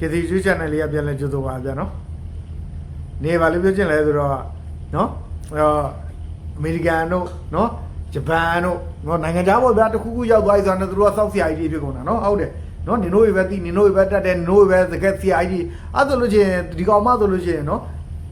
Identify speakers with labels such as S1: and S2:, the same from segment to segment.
S1: ကတိကျွေး channel လေးကပြန်လဲကြိုဆိုပါဗျာနော်နေပါလို့ပြောချင်လဲဆိုတော့နော်အော်အမေရိကန်တို့နော်ဂျပန်တို့နော်နိုင်ငံခြားပေါ်ဗျာတစ်ခုခုရောက်သွားပြီဆိုတော့သူတို့ကစောက်ဆရာကြီးတွေဖြစ်ကုန်တာနော်ဟုတ်တယ်နော်နင်တို့တွေပဲသိနင်တို့တွေပဲတတ်တယ်နင်တို့တွေပဲသကက်ဆရာကြီးအဲ့ဆိုလို့ချင်းဒီကောင်မဆိုလို့ချင်းနော်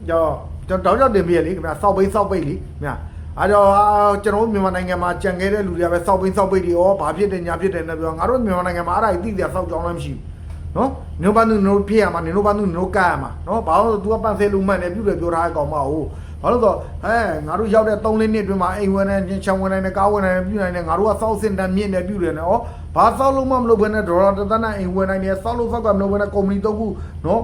S1: ကြောကျွန်တော်တောက်တောက်တင်ပြရလေခင်ဗျာစောက်ပိတ်စောက်ပိတ်လေခင်ဗျာအဲ့တော့အာကျွန်တော်တို့မြန်မာနိုင်ငံမှာကြံခဲ့တဲ့လူတွေကပဲစောက်ပိတ်စောက်ပိတ်တွေရောဘာဖြစ်တယ်ညာဖြစ်တယ်နဲ့ပြောငါတို့မြန်မာနိုင်ငံမှာအဲ့ဒါကြီးသိတယ်စောက်ကြောင်းလည်းမရှိဘူး နော်နင်တို့ဘာလို့နင်တို့ဖြစ်ရမှာနင်တို့ဘာလို့နင်တို့ကရမှာနော်ဘာလို့ तू ကပန့်ဆဲလူမှန်တယ်ပြုတယ်ပြောထားတဲ့ကောင်မဟုတ်ဘာလို့ဆိုတော့ဟဲငါတို့ရောက်တဲ့3လနှစ်အတွင်းမှာအိမ်ဝင်နေချင်းချောင်းဝင်နေကားဝင်နေပြုနိုင်နေငါတို့ကစောက်စင်တန်မြင့်နေပြုတယ်နော်ဘာစောက်လို့မှမလုပ်ဘဲနဲ့ဒေါ်လာတစ်သန်းနဲ့အိမ်ဝင်နိုင်နေစောက်လို့စောက်ကမလုပ်ဘဲနဲ့ကုမ္ပဏီတော့ခုနော်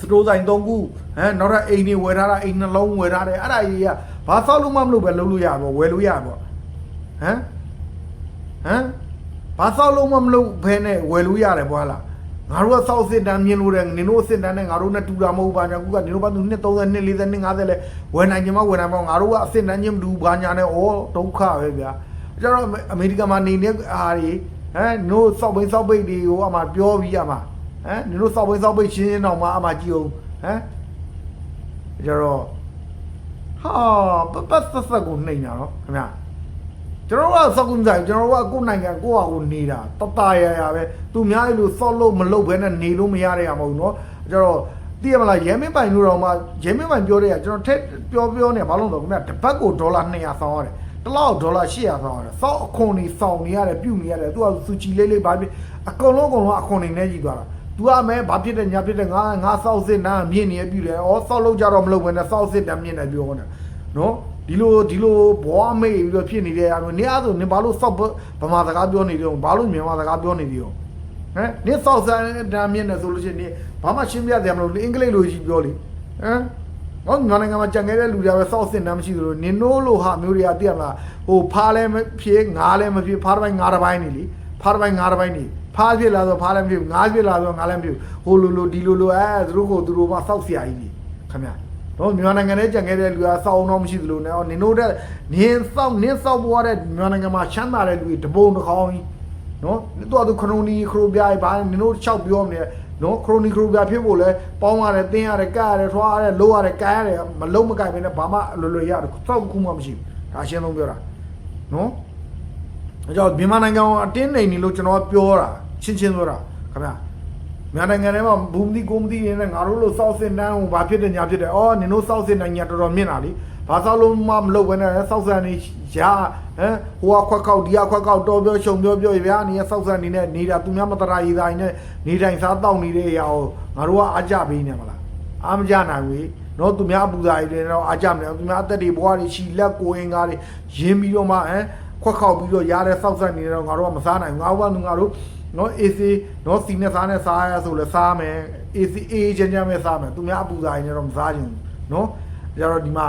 S1: စတိုးဆိုင်3ခုဟမ်နောက်တော့အိမ်တွေဝယ်ထားတာအိမ်နှလုံးဝယ်ထားတယ်အဲ့ဒါကြီးကဘာစောက်လို့မှမလုပ်ပဲလုပ်လို့ရပါဝယ်လို့ရပါဟမ်ဟမ် ဘာစောက်လို့မှမလုပ်ဘဲနဲ့ဝယ်လို့ရတယ်ဘွာလားငါတို့ကစောက်စစ်တမ်းမြင်လို့တယ်နင်တို့စစ်တမ်းနဲ့ငါတို့နဲ့တူတာမဟုတ်ပါညာကူကနင်တို့ဘာသူနှစ်30နှစ်40နှစ်50လဲဝယ်နိုင်ကြမှာဝယ်နိုင်မှာငါတို့ကအစစ်တမ်းချင်းမတူဘာညာနဲ့ဩဒုက္ခပဲဗျာကျတော့အမေရိကန်မှာနေတဲ့အားတွေဟမ်နို့စောက်ပိတ်စောက်ပိတ်တွေကိုအမှပြောပြီးအမှဟမ်နင်တို့စောက်ပိတ်စောက်ပိတ်ရှင်းရှင်းတော့မှအမှကြည့်အောင်ဟမ်ကျတော့ဟာပပတ်ဆက်ဆက်ကိုနှိမ့်တာနော်ခင်ဗျာ ကျွန်တော်တို့ကစောက်ကူးမဆိုင်ကျွန်တော်တို့ကကိုယ်နိုင်ငံကိုယ့်ဟာကိုနေတာတတရရပဲသူများအဲ့လိုစော့လို့မလုပ်ဘဲနဲ့နေလို့မရတဲ့အမဟုတ်နော်ကျွန်တော်သိရမလားရဲမင်းပိုင်တို့တော့မှရဲမင်းပိုင်ပြောတဲ့ကကျွန်တော်ထက်ပြောပြောနေဘာလို့လဲဆိုတော့ခင်ဗျတပတ်ကိုဒေါ်လာ200ဆောင်ရတယ်တလောက်ဒေါ်လာ800ဆောင်ရတယ်စောက်အခွန်နေဆောင်နေရတယ်ပြုတ်နေရတယ်သူကစူချီလေးလေးဘာဖြစ်အကုန်လုံးအကုန်လုံးအခွန်နေနေကြီးသွားတာသူကမဲဘာဖြစ်တဲ့ညာဖြစ်တဲ့ငါငါစောက်စစ်နာမြင့်နေရပြုတ်တယ်ဩစောက်လို့ကြတော့မလုပ်ဘဲနဲ့စောက်စစ်တာမြင့်တယ်ပြောနေတာနော် ဒီလိုဒီလိုဘွားမေ့ပြီးတော့ဖြစ်နေတဲ့အမျိုးနင်အဲ့ဆိုနင်ဘာလို့စောက်ဗမာစကားပြောနေတယ်ဘာလို့မြန်မာစကားပြောနေတယ်ဟမ်နင်စောက်စမ်းတမ်းမြင့်နေဆိုလို့ရှိရင်နင်ဘာမှရှင်းပြတယ်မလို့အင်္ဂလိပ်လိုကြီးပြောလေဟမ်ဟောမြန်မာနိုင်ငံမှာကြံခဲ့တဲ့လူတွေပဲစောက်စင်တမ်းမရှိသလိုနင်တို့လိုဟာမျိုးတွေကသိရမလားဟိုဖားလည်းမဖြစ်ငါးလည်းမဖြစ်ဖားတစ်ပိုင်းငါးတစ်ပိုင်းနေလीဖားတစ်ပိုင်းငါးတစ်ပိုင်းနေဖားဖြစ်လာဆိုဖားလည်းမဖြစ်ငါးဖြစ်လာဆိုငါးလည်းမဖြစ်ဟိုလိုလိုဒီလိုလိုအဲသူတို့ကိုသူတို့မှစောက်ဆရာကြီးကြီးခင်ဗျာ တော့မြန်မာနိုင်ငံထဲကြံခဲ့တဲ့လူကစောင်းတော့မရှိသလိုနဲ့နင်တို့တဲ့နင်းစောင်းနင်းစောင်းပေါ်တဲ့မြန်မာနိုင်ငံမှာချမ်းသာတဲ့လူတွေတပုံတစ်ခေါင်းကြီးနော်တော်သူခရိုနီခရိုပြားဘာနင်တို့၆ပြောမနေနော်ခရိုနီခရိုပြားဖြစ်ဖို့လဲပေါင်းရတယ်တင်းရတယ်ကတ်ရတယ်ထွားရတယ်လိုရတယ်ကတ်ရတယ်မလုံးမကိုက်ဘဲနဲ့ဘာမှလွယ်လွယ်ရတယ်စောက်ခုမှမရှိဘူးဒါအရှင်းဆုံးပြောတာနော်အဲကြောင့်မြန်မာနိုင်ငံကအတင်းနေနေလို့ကျွန်တော်ပြောတာချင်းချင်းပြောတာခင်ဗျာ မြန်မာနိုင်ငံထဲမှာဘူမတိကိုမတိနေနဲ့ငါတို့လိုစောက်စင်တန်းဟိုဘာဖြစ်တယ်ညာဖြစ်တယ်အော်နင်တို့စောက်စင်နိုင်ငံတော်တော်မြင့်လာလीဘာစောက်လို့မှမလုပ်ဘဲနဲ့စောက်စံနေရာဟမ်ဟိုကခွက်ကောက်ဒီကခွက်ကောက်တော်ပြောရှုံပြောပြောဗျာနေစောက်စံနေနဲ့နေတာသူများမတရာရေးသားနေနေတိုင်းစားတောက်နေတဲ့အရာကိုငါတို့ကအားကြပေးနေမလားအားမကြနိုင်ဘူးနော်သူများပူဇာတွေလည်းတော့အားကြမလဲသူများအသက်တွေဘွားတွေရှီလက်ကိုအင်္ကားတွေရင်းပြီးတော့မှဟမ်ခွက်ခောက်ပြီးတော့ရားတဲ့စောက်စံနေတော့ငါတို့ကမစားနိုင်ဘူးငါတို့ကငါတို့ နော် AC နော်စီနဲ့စားနဲ့စားရဆိုလဲစားမယ် AC အေးချမ်းချမ်းပဲစားမယ်သူများအပူစားရင်တော့မစားချင်ဘူးနော်ကြတော့ဒီမှာ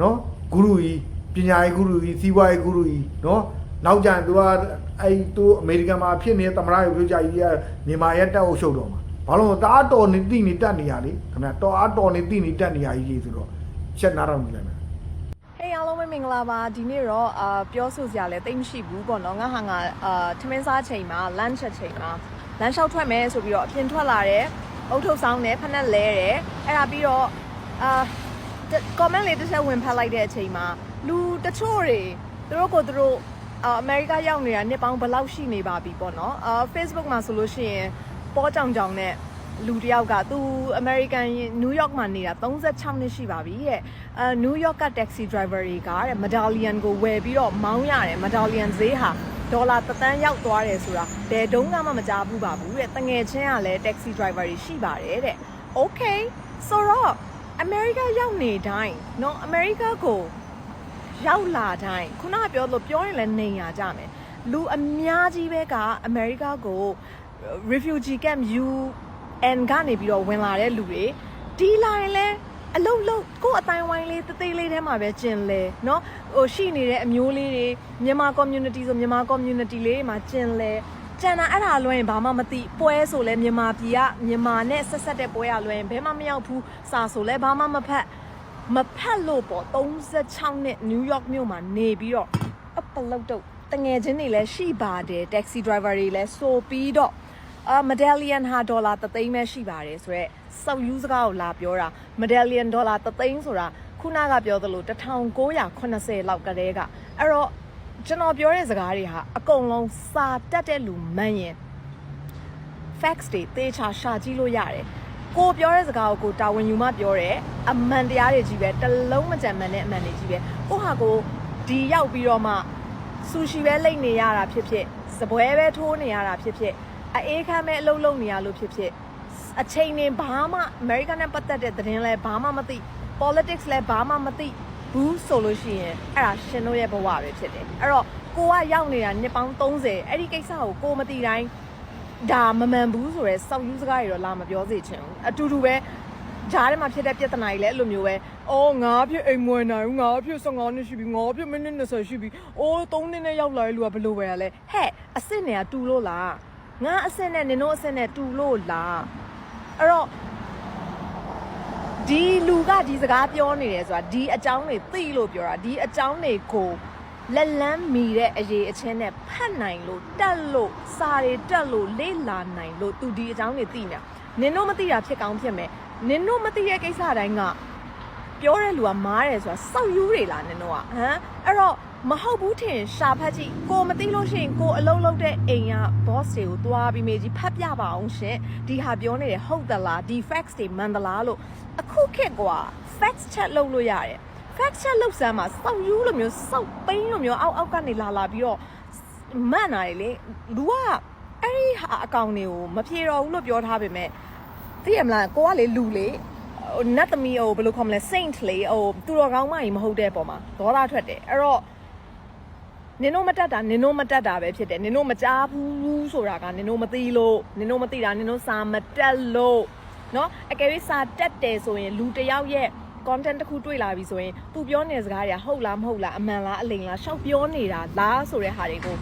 S1: နော်ဂုရုကြီးပညာရေးဂုရုကြီးစီးပွားရေးဂုရုကြီးနော်နောက်ကြရင်သူကအဲ့သူအမေရိကန်မှာဖြစ်နေတဲ့သမရရုပ်ကြကြီးကမြန်မာရဲ့တက်အုပ်ရှုပ်တော့မှာဘာလို့လဲတအားတော်နေတိနေတက်နေရလေခင်ဗျာတော်အားတော်နေတိနေတက်နေရကြီးဆိုတော့ချက်နားတော့မြင်လိုက်မယ်
S2: ဟေး အားလုံးပဲမင်္ဂလာပါဒီနေ့တော့အာပြောဆိုစရာလည်းတိတ်မရှိဘူးပေါ့နော်ငါဟာငါအာထမင်းစားချိန်မှာ lunch ချိန်မှာလမ်းလျှောက်ထွက်မယ်ဆိုပြီးတော့အပြင်ထွက်လာတယ်အုတ်ထုတ်ဆောင်တယ်ဖက်နဲ့လဲတယ်အဲ့ဒါပြီးတော့အာ comment လေးတစ်ချက်ဝင်ဖတ်လိုက်တဲ့အချိန်မှာလူတချို့တွေသူတို့ကိုသူတို့အာအမေရိကရောက်နေတာနှစ်ပေါင်းဘယ်လောက်ရှိနေပါပြီပေါ့နော်အာ Facebook မှာဆိုလို့ရှိရင်ပေါ်ကြောင်ကြောင်နဲ့ လူတယောက်ကသူအမေရိကန်နယူးယောက်မှာနေတာ36နှစ်ရှိပါပြီတဲ့အဲနယူးယောက်က taxi driver တွေကတဲ့ medallion ကိုဝယ်ပြီးတော့မောင်းရတယ် medallion ဈေးဟာဒေါ်လာတစ်သန်းရောက်သွားတယ်ဆိုတာဘယ်တုန်းကမှမကြားဘူးပါဘူးတဲ့တငယ်ချင်းကလည်း taxi driver တွေရှိပါတယ်တဲ့ okay ဆိုတော့အမေရိကရောက်နေတိုင်းเนาะအမေရိကကိုရောက်လာတိုင်းခုနကပြောလို့ပြောရင်လည်းနေရကြမယ်လူအများကြီးပဲကအမေရိကကို refugee camp U and ကနေပြီးတော့ဝင်လာတဲ့လူတွေဒီလာရင်လဲအလုတ်လုတ်ကို့အတိုင်းဝိုင်းလေးတသေးလေးထဲမှာပဲကျင်လဲเนาะဟိုရှိနေတဲ့အမျိုးလေးတွေမြန်မာ community ဆိုမြန်မာ community လေးမှာကျင်လဲကျန်တာအဲ့ဒါလွှဲရင်ဘာမှမသိပွဲဆိုလဲမြန်မာပြည်ကမြန်မာနဲ့ဆက်ဆက်တဲ့ပွဲရလွှဲရင်ဘယ်မှမရောက်ဘူးစာဆိုလဲဘာမှမဖတ်မဖတ်လို့ပေါ့36နှစ်နယူးယောက်မြို့မှာနေပြီးတော့အပလုတ်တော့တငယ်ချင်းတွေလည်းရှိပါတယ် taxi driver တွေလည်းဆိုပြီးတော့ အာမဒယ်လီယန်ဟာဒေါ်လာ3သိန်းပဲရှိပါတယ်ဆိုတော့စောက်ယူစကားကိုလာပြောတာမဒယ်လီယန်ဒေါ်လာ3သိန်းဆိုတာခုနကပြောသလို1980လောက်ကတည်းကအဲ့တော့ကျွန်တော်ပြောတဲ့စကားတွေဟာအကုန်လုံးစာတက်တဲ့လူမှန်ရင် facts တွေသေချာရှာကြည့်လို့ရတယ်ကိုပြောတဲ့စကားကိုကိုတာဝန်ယူမှပြောတယ်အမှန်တရားတွေကြီးပဲတစ်လုံးမကြံမှန်တဲ့အမှန်တွေကြီးပဲကိုဟာကိုဒီရောက်ပြီးတော့မှဆူရှီပဲလိမ့်နေရတာဖြစ်ဖြစ်စပွဲပဲထိုးနေရတာဖြစ်ဖြစ် အေးခမ်းပဲအလုပ်လုပ်နေရလို့ဖြစ်ဖြစ်အချိန်နဲ့ဘာမှ American နဲ့ပတ်သက်တဲ့သတင်းလဲဘာမှမသိ politics လဲဘာမှမသိဘူးဆိုလို့ရှိရင်အဲ့ဒါရှင်တို့ရဲ့ဘဝပဲဖြစ်တယ်အဲ့တော့ကိုကရောက်နေတာနှစ်ပေါင်း30အဲ့ဒီကိစ္စကိုကိုမသိတိုင်းဒါမမှန်ဘူးဆိုရဲစောက်ယူစကားတွေတော့လာမပြောစေချင်ဘူးအတူတူပဲဂျားထဲမှာဖြစ်တဲ့ပြဿနာကြီးလည်းအဲ့လိုမျိုးပဲအော်ငါဖြစ်အိမ်မွေနိုင်ဘူးငါဖြစ်15နှစ်ရှိပြီငါဖြစ်မိနစ်20ရှိပြီအိုး3နှစ်နဲ့ရောက်လာတဲ့လူကဘယ်လိုပဲလဲဟဲ့အစ်စ်နဲ့ကတူလို့လား ငါအစ်စ်နဲ့နင်တို့အစ်စ်နဲ့တူလို့လားအဲ့တော့ဒီလူကဒီစကားပြောနေတယ်ဆိုတာဒီအကြောင်းတွေသိလို့ပြောတာဒီအကြောင်းတွေကိုလက်လန်းမီတဲ့အရေးအချင်းနဲ့ဖတ်နိုင်လို့တက်လို့စာတွေတက်လို့လေ့လာနိုင်လို့သူဒီအကြောင်းတွေသိနေတာနင်တို့မသိတာဖြစ်ကောင်းဖြစ်မယ်နင်တို့မသိတဲ့ကိစ္စတိုင်းကပြောတဲ့လူကမားတယ်ဆိုတာစောက်ယူတွေလားနင်တို့ကဟမ်အဲ့တော့ မဟုတ်ဘူးထင်ရှာဖတ်ကြည့်ကိုမသိလို့ရှိရင်ကိုအလုံးလုံးတဲ့အိမ်က boss တွေကိုတွားပြီးမေးကြီးဖတ်ပြပါအောင်ရှင်ဒီဟာပြောနေတယ်ဟုတ်သလားဒီ facts တွေမှန်သလားလို့အခုခေတ်ကွာ facts check လုပ်လို့ရတယ် fact check လုပ်စမ်းမှာစောက်ယူလိုမျိုးစောက်ပိန်းလိုမျိုးအောက်အောက်ကနေလာလာပြီးတော့မှန်လာတယ်လေလူကအဲ့ဒီဟာအကောင်တွေကိုမပြေတော့ဘူးလို့ပြောထားပေမဲ့သိရမလားကိုကလေလူလေဟိုနတ်သမီးဟိုဘယ်လိုခေါ်မလဲ saint လေဟိုသူတော်ကောင်းမကြီးမဟုတ်တဲ့ပုံမှာဒေါသထွက်တယ်အဲ့တော့ နင်တို့မတက်တာနင်တို့မတက်တာပဲဖြစ်တယ်နင်တို့မကြားဘူးဆိုတာကနင်တို့မသိလို့နင်တို့မသိတာနင်တို့စာမတက်လို့เนาะအကယ်၍စာတက်တယ်ဆိုရင်လူတစ်ယောက်ရဲ့ content တစ်ခုတွေ့လာပြီဆိုရင်သူပြောနေတဲ့စကားတွေကဟုတ်လားမဟုတ်လားအမှန်လားအလိမ်လားရှောက်ပြောနေတာလားဆိုတဲ့ဟာတွေကို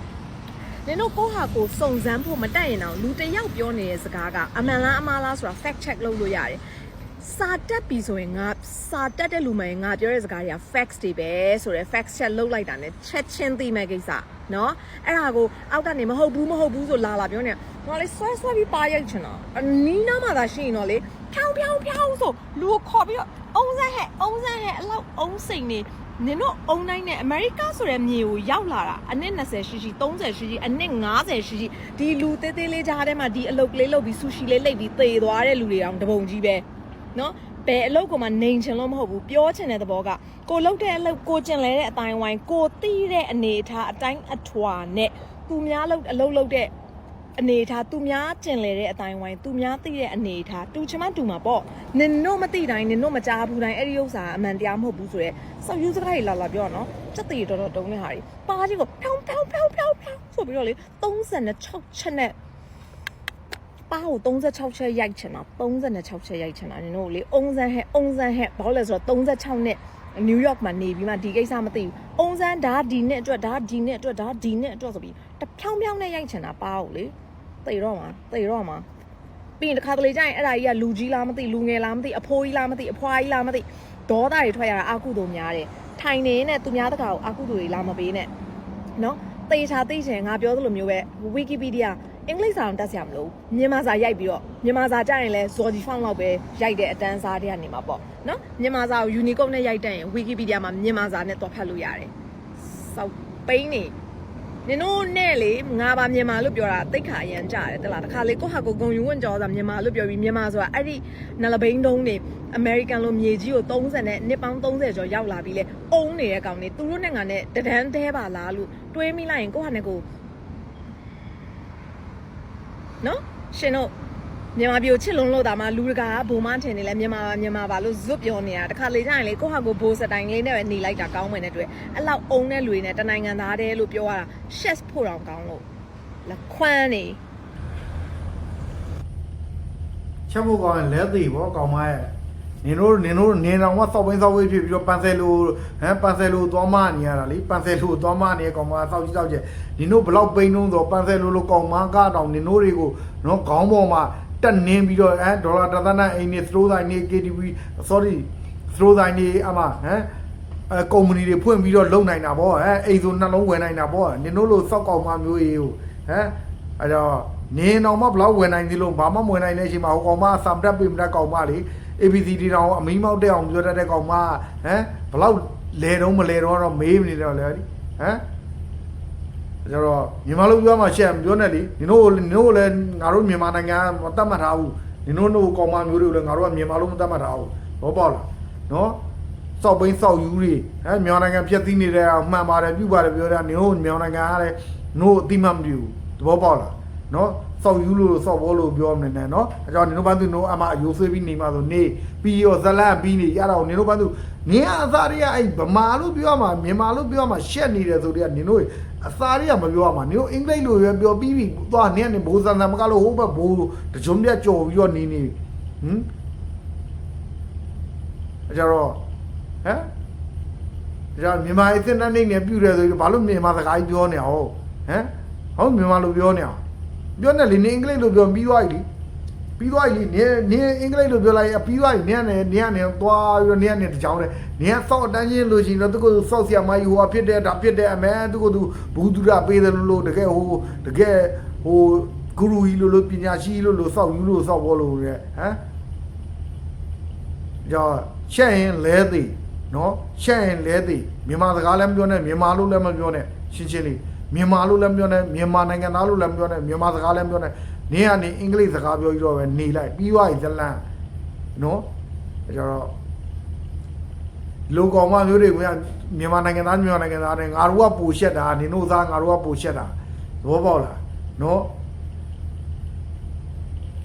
S2: နင်တို့ကိုယ့်ဟာကိုယ်စုံစမ်းဖို့မတက်ရင်တော့လူတစ်ယောက်ပြောနေတဲ့စကားကအမှန်လားအမှားလားဆိုတာ fact check လုပ်လို့ရတယ် စာတက်ပြီဆိုရင်ငါစာတက်တဲ့လူမှရင်ငါပြောတဲ့စကားတွေက facts တွေပဲဆိုတော့ fact check လုပ်လိုက်တာ ਨੇ ချက်ချင်းသိမဲ့ကိစ္စเนาะအဲ့ဒါကိုအောက်ကနေမဟုတ်ဘူးမဟုတ်ဘူးဆိုလာလာပြောနေတာငါလေဆွဲဆွဲပြီးပါရိုက်ချင်တာအနီးနားမှာသာရှိရင်တော့လေဖြောင်းဖြောင်းဖြောင်းဆိုလူကိုခေါ်ပြီးတော့အုံးစက်ဟဲ့အုံးစက်ဟဲ့အလောက်အုံးစိန်နေနင်တို့အုံတိုင်းနဲ့အမေရိကဆိုတဲ့မြေကိုရောက်လာတာအနည်း20ရှိရှိ30ရှိရှိအနည်း90ရှိရှိဒီလူသေးသေးလေးကြားထဲမှာဒီအလုတ်ကလေးလုတ်ပြီးဆူရှီလေးလိတ်ပြီးသေသွားတဲ့လူတွေတောင်တပုံကြီးပဲ နော်ဘယ်အလုပ်ကမှနေချင်လို့မဟုတ်ဘူးပြောချင်တဲ့သဘောကကိုလုတ်တဲ့အလုပ်ကိုကျင်လဲတဲ့အတိုင်းဝိုင်းကိုတီးတဲ့အနေအထားအတိုင်းအထွာနဲ့သူများလုတ်အလုပ်လုပ်တဲ့အနေအထားသူများကျင်လဲတဲ့အတိုင်းဝိုင်းသူများသိတဲ့အနေအထားတူချင်မှတူမှာပေါ့နင်တို့မသိတိုင်းနင်တို့မကြားဘူးတိုင်းအဲ့ဒီဥစ္စာကအမှန်တရားမဟုတ်ဘူးဆိုတော့စောက်ယူစကားကြီးလာလာပြောတော့နော်စက်တီတော်တော်တုံးတဲ့ဟာကြီးပါကြီးကိုဖြောင်းဖြောင်းဖြောင်းဖြောင်းဖြောင်းဆိုပြီးတော့လေ36ချက်နဲ့ ပါကို36ချက်ရိုက်ချင်တာ36ချက်ရိုက်ချင်တာနင်တို့လေအုံစမ်းဟဲ့အုံစမ်းဟဲ့ဘာလို့လဲဆိုတော့36နှစ်နယူးယောက်မှာနေပြီးမှဒီကိစ္စမသိဘူးအုံစမ်းဒါဒီနှစ်အတွက်ဒါဒီနှစ်အတွက်ဒါဒီနှစ်အတွက်ဆိုပြီးတဖြောင်းဖြောင်းနဲ့ရိုက်ချင်တာပါကိုလေသိတော့မှာသိတော့မှာပြီးရင်တစ်ခါတလေကျရင်အဲ့ဒါကြီးကလူကြီးလားမသိလူငယ်လားမသိအဖိုးကြီးလားမသိအဖွားကြီးလားမသိဒေါသတွေထွက်ရတာအာကုသို့များတယ်ထိုင်နေနဲ့သူများတကာကိုအာကုသို့တွေလာမပေးနဲ့နော်တေချာသိချင်ငါပြောသလိုမျိုးပဲ Wikipedia အင်္ဂလိပ်စာအောင်တက်စရာမလိုဘူးမြန်မာစာရိုက်ပြီးတော့မြန်မာစာကြရင်လဲ Zordi font လောက်ပဲရိုက်တဲ့အတန်းစားတွေကနေမှာပေါ့နော်မြန်မာစာကို Unicode နဲ့ရိုက်တတ်ရင် Wikipedia မှာမြန်မာစာနဲ့တွားဖတ်လို့ရတယ်စောက်ပိန်းနေနင်တို့နဲ့လေငါပါမြန်မာလို့ပြောတာတိတ်ခါအရန်ကြတယ်တလားတခါလေကိုဟာကိုဂုံယူဝင့်ကြောဆိုတာမြန်မာလို့ပြောပြီးမြန်မာဆိုတာအဲ့ဒီနလဘိန်းတုံးနေ American လိုမြေကြီးကို30နဲ့နှစ်ပေါင်း30ကျော်ရောက်လာပြီးလေအုံးနေတဲ့ကောင်နေသူတို့နဲ့ငါနဲ့တဒန်းသေးပါလားလို့တွေးမိလိုက်ရင်ကိုဟာနဲ့ကို နော်ရှင်တို့မြန်မာပြည်ကိုချစ်လုံးလို့တာမှလူတကာကဘုံမထင်နေလဲမြန်မာပါမြန်မာပါလို့ဇွတ်ပြောနေတာတခါလေကျရင်လေကိုဟာကိုဘိုးစတိုင်လေးနဲ့ပဲနေလိုက်တာကောင်းမယ်နဲ့တွေ့အဲ့လောက်အုံတဲ့လူတွေနဲ့တနိုင်ငံသားတည်းလို့ပြောရတာ chef ဖို့တောင်ကောင်းလို့လက်ခွမ်းနေ
S1: ချက်ဖို့ကောင်းရင်လဲသေးပေါ့ကောင်မရဲ့ နင်တို့နင်တို့နင်တော်ကစောက်ပင်းစောက်ဝေးဖြစ်ပြီးတော့ပန်ဆယ်လိုဟမ်ပန်ဆယ်လိုသွားမနေရတာလေပန်ဆယ်လိုသွားမနေကောင်မစောက်ကြည့်စောက်ကြည့်နင်တို့ဘလောက်ပိန်းလုံးဆိုပန်ဆယ်လိုလိုကောင်မကတော့နင်တို့တွေကိုနော်ခေါင်းပေါ်မှာတက်နင်းပြီးတော့အဲဒေါ်လာတစ်သန်းနဲ့အိမ်နေသရိုးတိုင်းနေ KTV sorry သရိုးတိုင်းနေအမဟမ်အဲကုမ္ပဏီတွေဖွင့်ပြီးတော့လုံနိုင်တာပေါ့ဟဲ့အိမ်ဆိုနှလုံးဝယ်နိုင်တာပေါ့နင်တို့လိုစောက်ကောင်မမျိုးရေးကိုဟမ်အဲတော့နင်းတော့မှဘလောက်ဝင်နိုင်သေးလို့ဘာမှမဝင်နိုင်တဲ့အချိန်မှာဟိုကောင်မစံတက်ပိမတက်ကောင်မလေ ABCD တောင်အမီးမောက်တဲ့အောင်ပြောတတ်တဲ့ကောင်မဟမ်ဘလောက်လဲတော့မလဲတော့တော့မေးမနေတော့လေဟမ်ကျတော့မြန်မာလိုပြောမှရှက်မပြောနဲ့လေနင်တို့နင်တို့လည်းငါတို့မြန်မာနိုင်ငံမတတ်မှတ်ထားဘူးနင်တို့တို့ကောင်မမျိုးတွေကိုလည်းငါတို့ကမြန်မာလိုမတတ်မှတ်ထားဘူးဘောပေါက်လားနော်စောက်ပိန်းစောက်ယူတွေဟမ်မြန်မာနိုင်ငံပြက်သီးနေတဲ့အမှန်ပါတယ်ပြုပါတယ်ပြောတာနင်တို့မြန်မာနိုင်ငံကလည်းနို့အတိမတ်မပြဘူးသဘောပေါက်လားနော် စောက်ယူလို့စောက်ဘောလို့ပြောမနေနဲ့နော်အဲကြောင့်နင်တို့ဘာသူနို့အမအယိုးဆွေးပြီးနေမှဆိုနေပြီးရောဇလန့်ပြီးနေရတော့နင်တို့ဘာသူနင်ကအစားတွေကအဲ့ဗမာလို့ပြောမှမြန်မာလို့ပြောမှရှက်နေတယ်ဆိုတော့နင်တို့အစာတွေကမပြောရမှာနင်တို့အင်္ဂလိပ်လိုပဲပြောပြီးပြီသွားနင်ကနေဘိုးဆန်ဆန်မကလို့ဟိုဘက်ဘိုးတကြုံပြတ်ကြော်ပြီးတော့နေနေဟမ်အကြတော့ဟမ်ဒါကြောင့်မြန်မာအစ်စ်နဲ့နေနေပြူတယ်ဆိုပြီးဘာလို့မြန်မာစကားကြီးပြောနေအောင်ဟမ်ဟောမြန်မာလိုပြောနေအောင် ပြောနေလေနင်အင်္ဂလိပ်လိုပြောပြီးသွားပြီပြီးသွားပြီနင်နင်အင်္ဂလိပ်လိုပြောလိုက်ပြီးသွားပြီနင်ကနေနင်ကနေသွားပြီးတော့နင်ကနေတကြောင်တယ်နင်ကစောက်အတန်းချင်းလို့ရှိရင်တော့သူကစောက်ဆရာမကြီးဟိုဖြစ်တဲ့ဒါဖြစ်တဲ့အမဲသူကသူဘူးသူရပေးတယ်လို့လို့တကယ်ဟိုတကယ်ဟိုဂူရူကြီးလို့လို့ပညာရှိလို့လို့စောက်ယူလို့စောက်ဘောလို့ရဲဟမ်ကြောင့်ချက်ရင်လဲသည်နော်ချက်ရင်လဲသည်မြန်မာစကားလည်းမပြောနဲ့မြန်မာလို့လည်းမပြောနဲ့ရှင်းရှင်းလေး မြန်မာလို့လည်းမပြောနဲ့မြန်မာနိုင်ငံသားလို့လည်းမပြောနဲ့မြန်မာစကားလည်းမပြောနဲ့နင်းကနေအင်္ဂလိပ်စကားပြောပြီးတော့ပဲနေလိုက်ပြီးသွားပြီဇလန်နော်အဲကြတော့လူကောင်မမျိုးတွေကမြန်မာနိုင်ငံသားမြန်မာနိုင်ငံသားတွေငါတို့ကပူရှက်တာနင်တို့သားငါတို့ကပူရှက်တာသဘောပေါက်လားနော်